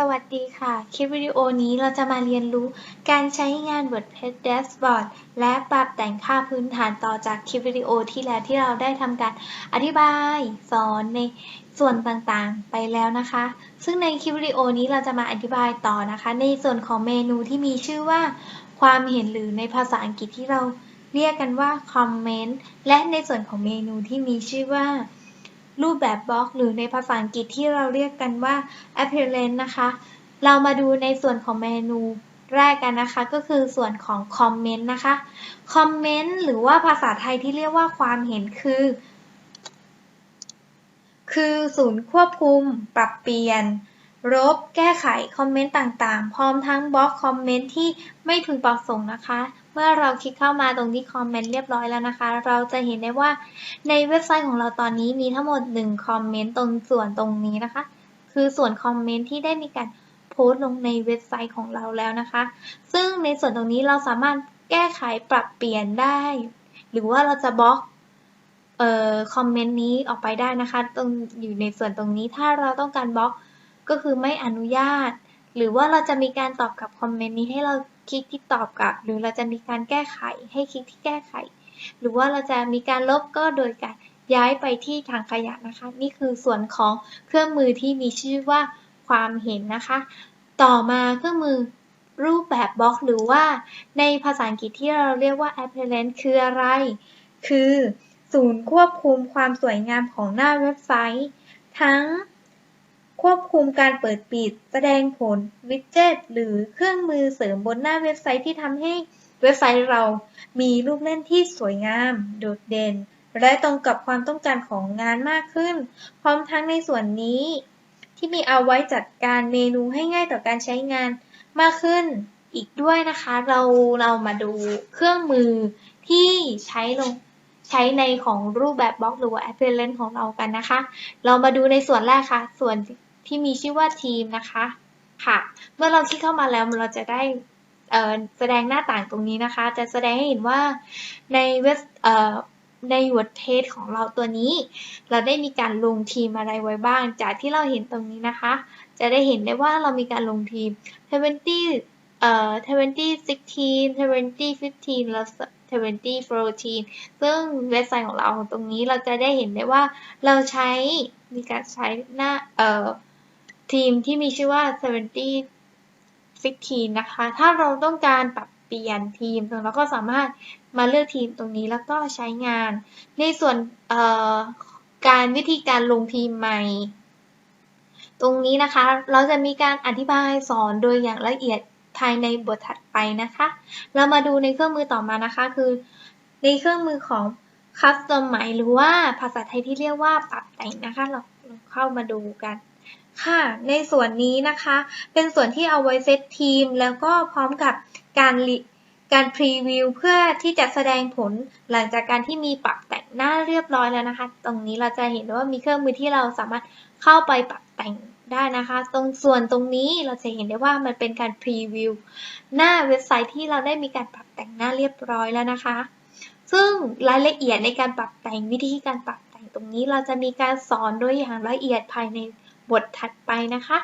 สวัสดีค่ะ คลิปวิดีโอนี้เราจะมาเรียนรู้การใช้งาน WordPress Dashboard และปรับแต่งค่าพื้นฐานต่อจากคลิปวิดีโอที่แล้วที่เราได้ทำการอธิบายสอนในส่วนต่างๆไปแล้วนะคะ ซึ่งในคลิปวิดีโอนี้เราจะมาอธิบายต่อนะคะ ในส่วนของเมนูที่มีชื่อว่า ความเห็นหรือในภาษาอังกฤษที่เราเรียกกันว่า comment และในส่วนของเมนูที่มีชื่อว่า รูปแบบบล็อก หรือในภาษาอังกฤษที่เราเรียกกันว่า appearance นะคะ เรามาดูในส่วนของเมนูแรกกันนะคะ ก็คือส่วนของ comment นะคะ comment หรือว่าภาษาไทยที่เรียกว่าความเห็นคือ คือศูนย์ควบคุม ปรับเปลี่ยนลบแก้ไขคอมเมนต์ต่างๆ พร้อมทั้งบล็อกคอมเมนต์ที่ไม่พึงประสงค์นะคะ เมื่อเราคลิกเข้ามาตรงที่คอมเมนต์เรียบร้อยแล้วนะคะ เราจะเห็นได้ว่าในเว็บไซต์ของเราตอนนี้มีทั้งหมด 1 คอมเมนต์ตรงส่วนตรงนี้นะคะ คือส่วนคอมเมนต์ที่ได้มีการโพสต์ลงในเว็บไซต์ของเราแล้วนะคะ ซึ่งในส่วนตรงนี้เราสามารถแก้ไขปรับเปลี่ยนได้ หรือว่าเราจะบล็อกเอ่อคอมเมนต์นี้ออกไปได้นะคะ ตรงอยู่ในส่วนตรงนี้ถ้าเราต้องการบล็อกก็คือไม่อนุญาต หรือว่าเราจะมีการตอบกลับคอมเมนต์นี้ให้เรา คลิกที่ตอบกลับ หรือเราจะมีการแก้ไขให้คลิกที่แก้ไข หรือว่าเราจะมีการลบก็โดยการย้ายไปที่ทางขยะนะคะ นี่คือส่วนของเครื่องมือที่มีชื่อว่าความเห็นนะคะ ต่อมาเครื่องมือรูปแบบบล็อกหรือว่าในภาษาอังกฤษที่เราเรียกว่า appearance คืออะไร คือศูนย์ควบคุมความสวยงามของหน้าเว็บไซต์ ทั้ง ควบคุมการเปิดปิด แสดงผล วิดเจ็ต หรือเครื่องมือเสริมบนหน้าเว็บไซต์ที่ทำให้เว็บไซต์เรามีรูปเล่นที่สวยงาม โดดเด่น และตรงกับความต้องการของงานมากขึ้น พร้อมทั้งในส่วนนี้ ที่มีเอาไว้จัดการเมนูให้ง่ายต่อการใช้งานมากขึ้นอีกด้วยนะคะ เราเรามาดูเครื่องมือที่ใช้ลงใช้ในของรูปแบบบล็อกหรือว่า appearance ของเรากันนะคะ เรามาดูในส่วนแรกค่ะ ส่วน ที่มีชื่อว่าทีมนะคะ ค่ะ เมื่อเราคลิกเข้ามาแล้วเราจะได้แสดงหน้าต่างตรงนี้นะคะ จะแสดงให้เห็นว่าในเว็บใน WordPress ของเราตัวนี้ เราได้มีการลงทีมอะไรไว้บ้าง จากที่เราเห็นตรงนี้นะคะ จะได้เห็นได้ว่าเรามีการลงทีม20เอ่อ20 16 20 15 แล้ว20 14 ซึ่งเว็บไซต์ของเราตรงนี้เราจะได้เห็นได้ว่าเราใช้มีการใช้หน้าเอ่อ ทีมที่มีชื่อว่า 70 16 นะคะ ถ้าเราต้องการปรับเปลี่ยนทีมเราก็สามารถมาเลือกทีมตรงนี้แล้วก็ใช้งาน ในส่วนการวิธีการลงทีมใหม่ ตรงนี้นะคะ เราจะมีการอธิบายสอนโดยอย่างละเอียดภายในบทถัดไปนะคะ เรามาดูในเครื่องมือต่อมานะคะคือ ในเครื่องมือของ custom หมายหรือว่าภาษาไทยที่เรียกว่าปรับแต่งนะคะ เราเข้ามาดูกัน ค่ะ ในส่วนนี้นะคะ เป็นส่วนที่เอาไว้เซตทีม แล้วก็พร้อมกับการการพรีวิวเพื่อที่จะแสดงผลหลังจากการที่มีปรับแต่งหน้าเรียบร้อยแล้วนะคะ ตรงนี้เราจะเห็นว่ามีเครื่องมือที่เราสามารถเข้าไปปรับแต่งได้นะคะ ตรงส่วนตรงนี้เราจะเห็นได้ว่ามันเป็นการพรีวิวหน้าเว็บไซต์ที่เราได้มีการปรับแต่งหน้าเรียบร้อยแล้วนะคะ ซึ่งรายละเอียดในการปรับแต่งวิธีการปรับแต่งตรงนี้เราจะมีการสอนด้วยอย่างละเอียดภายใน บทถัดไปนะคะ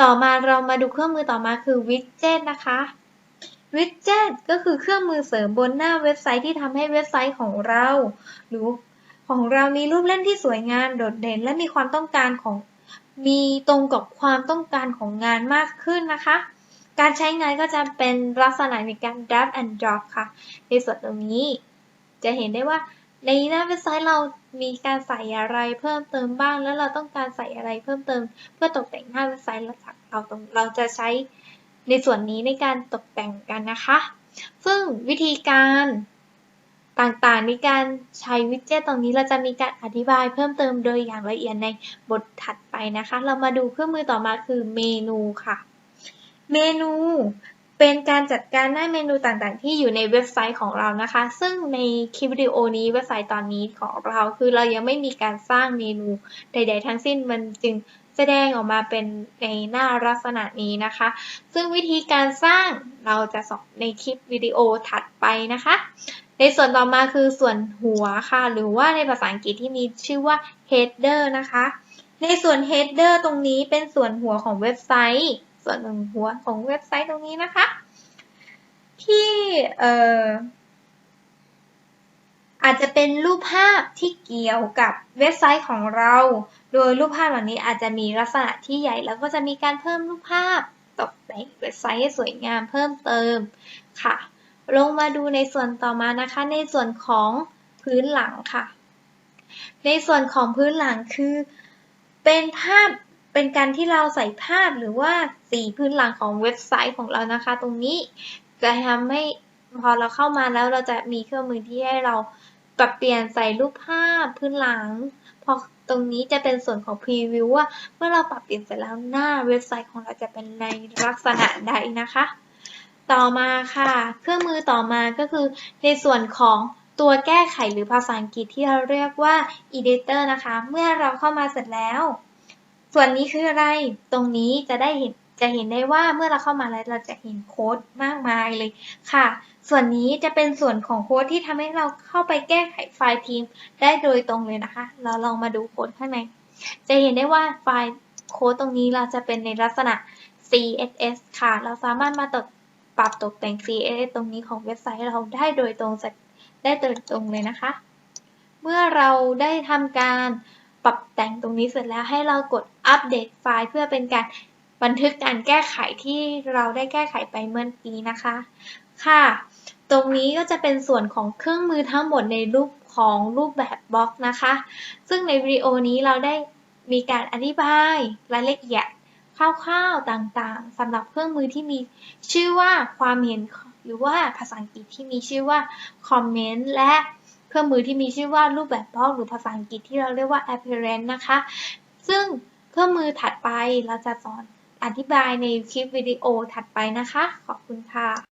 ต่อมาเรามาดูเครื่องมือต่อมาคือวิดเจ็ตนะคะวิดเจ็ตก็คือเครื่องมือเสริมบนหน้าเว็บไซต์ที่ทำให้เว็บไซต์ของเรา หรือของเรามีรูปเล่นที่สวยงามโดดเด่น และมีความต้องการของมีตรงกับความต้องการของงานมากขึ้นนะคะ การใช้งานก็จะเป็นลักษณะในการ drag and drop ค่ะ ในส่วนตรงนี้ จะเห็นได้ว่าในหน้าเว็บไซต์เรา มีการใส่อะไรเพิ่มเติมบ้าง แล้วเราต้องการใส่อะไรเพิ่มเติม เพื่อตกแต่งหน้าเว็บไซต์เราตรงเราจะใช้ในส่วนนี้ในการตกแต่งกันนะคะ ซึ่งวิธีการต่างๆในการใช้วิดเจ็ตตรงนี้เราจะมีการอธิบายเพิ่มเติมโดยอย่างละเอียดในบทถัดไปนะคะ เรามาดูเครื่องมือต่อมาคือเมนูค่ะ เมนู เป็นการจัดการหน้าเมนูต่างๆ ที่อยู่ในเว็บไซต์ของเรานะคะ ซึ่งในคลิปวิดีโอนี้เว็บไซต์ตอนนี้ของเราคือเรายังไม่มีการสร้างเมนูใด ๆ ทั้งสิ้นมันจึงแสดงออกมาเป็นในหน้าลักษณะนี้นะคะ ซึ่งวิธีการสร้างเราจะสอนในคลิปวิดีโอถัดไปนะคะ ในส่วนต่อมาคือส่วนหัวค่ะ หรือว่าในภาษาอังกฤษที่มีชื่อว่า header นะคะ ในส่วน header ตรงนี้เป็นส่วนหัวของเว็บไซต์ ส่วนหัวของเว็บไซต์ตรงนี้นะคะ ที่เอ่ออาจจะเป็นรูปภาพที่เกี่ยวกับเว็บไซต์ของเรา โดยรูปภาพเหล่านี้อาจจะมีลักษณะที่ใหญ่ แล้วก็จะมีการเพิ่มรูปภาพตกแต่งเว็บไซต์ให้สวยงามเพิ่มเติมค่ะ ลงมาดูในส่วนต่อมานะคะ ในส่วนของพื้นหลังค่ะ ในส่วนของพื้นหลังคือ เป็นภาพ เป็นการที่เราใส่ภาพหรือว่าสีพื้นหลังของเว็บไซต์ของเรานะคะ ตรงนี้จะทำให้พอเราเข้ามาแล้วเราจะมีเครื่องมือที่ให้เราปรับเปลี่ยนใส่รูปภาพพื้นหลัง พอตรงนี้จะเป็นส่วนของพรีวิวว่าเมื่อเราปรับเปลี่ยนเสร็จแล้วหน้าเว็บไซต์ของเราจะเป็นในลักษณะใดนะคะ ต่อมาค่ะ เครื่องมือต่อมาก็คือในส่วนของตัวแก้ไขหรือภาษาอังกฤษที่เราเรียกว่า editor นะคะ เมื่อเราเข้ามาเสร็จแล้ว ส่วนนี้คืออะไร ตรงนี้จะได้เห็นจะเห็นได้ว่าเมื่อเราเข้ามาแล้วเราจะเห็นโค้ดมากมายเลยค่ะ ส่วนนี้จะเป็นส่วนของโค้ดที่ทำให้เราเข้าไปแก้ไขไฟล์ทีมได้โดยตรงเลยนะคะ เราลองมาดูโค้ดข้างใน จะเห็นได้ว่าไฟล์โค้ดตรงนี้เราจะเป็นในลักษณะ CSS ค่ะ เราสามารถมาตกปรับตกแต่ง CSS ตรงนี้ของเว็บไซต์เราได้โดยตรงได้โดยตรงเลยนะคะ เมื่อเราได้ทำการปรับแต่งตรงนี้เสร็จแล้วให้เรากด อัปเดตไฟล์เพื่อเป็นการบันทึกการแก้ไขที่เราได้แก้ไขไปเมื่อกี้นะคะ ค่ะ ตรงนี้ก็จะเป็นส่วนของเครื่องมือทั้งหมดในรูปของรูปแบบบล็อกนะคะ ซึ่งในวิดีโอนี้เราได้มีการอธิบายรายละเอียดคร่าวๆต่างๆสำหรับเครื่องมือที่มีชื่อว่าความเห็นหรือว่าภาษาอังกฤษที่มีชื่อว่า comment และเครื่องมือที่มีชื่อว่ารูปแบบบล็อกหรือภาษาอังกฤษที่เราเรียกว่า appearance นะคะ ซึ่ง เครื่องมือถัดไปเราจะสอนอธิบายในคลิปวิดีโอถัดไปนะคะ ขอบคุณค่ะ